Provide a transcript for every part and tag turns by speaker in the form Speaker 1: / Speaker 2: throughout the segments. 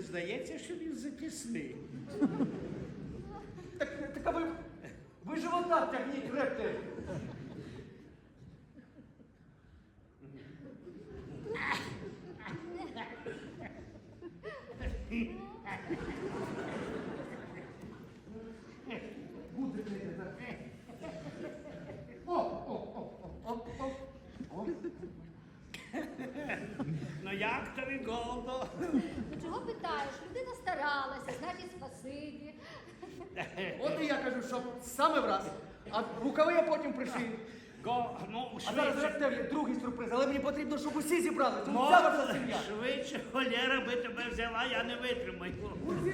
Speaker 1: здається, що він затісний.
Speaker 2: Так, так а ви, ви живота тягніть, рептер.
Speaker 1: Ну як тобі голдо?
Speaker 3: Ну чого питаєш? Людина старалася, значить спасибі.
Speaker 2: От і я кажу, що саме враз. А рукави я потім пришию.
Speaker 1: Го, ну,
Speaker 2: А зараз
Speaker 1: швидше.
Speaker 2: рептер є другий сюрприз, але мені потрібно, щоб усі зібралися. Тут
Speaker 1: Мо-
Speaker 2: вся ваша сім'я.
Speaker 1: Швидше, холєра би тебе взяла, я не витримаю.
Speaker 2: Пос-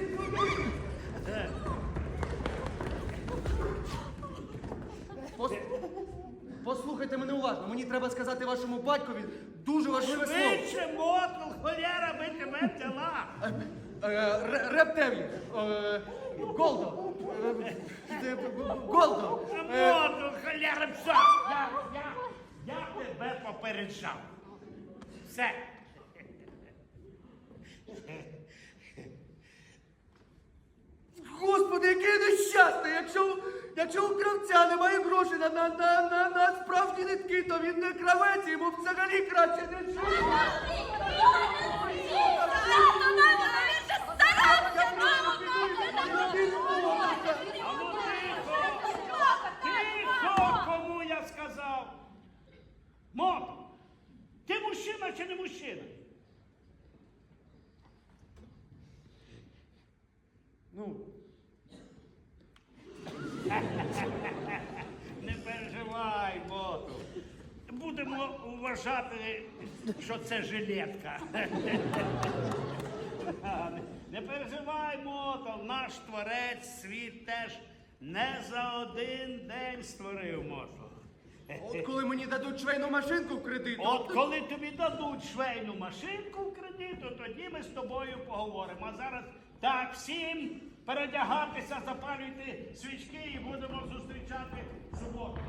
Speaker 2: Послухайте мене уважно. Мені треба сказати вашому батькові дуже важливе слово.
Speaker 1: Швидше, мотл, холєра би тебе взяла.
Speaker 2: Е, е, Рептеві. Е, Голдо. Е, Голдо. Е,
Speaker 1: Мотл, холєра пса. Я, я, я тебе попереджав. Все.
Speaker 2: Господи, який нещасний! Якщо, якщо у кравця немає грошей на, на, на, на, на справжні нитки, то він не кравець, йому взагалі краще не
Speaker 1: ну тихо! Кому я сказав? Мотл, ти мужчина чи не мужчина?
Speaker 2: Ну,
Speaker 1: Не переживай, боту. Будемо вважати, що це жилетка. Не переживай, мото, наш творець світ теж не за один день створив мотов.
Speaker 2: От коли мені дадуть швейну машинку в кредит,
Speaker 1: От коли тобі дадуть швейну машинку в кредит, то тоді ми з тобою поговоримо. А зараз так, всім передягатися, запалюйте свічки і будемо зустрічати суботу.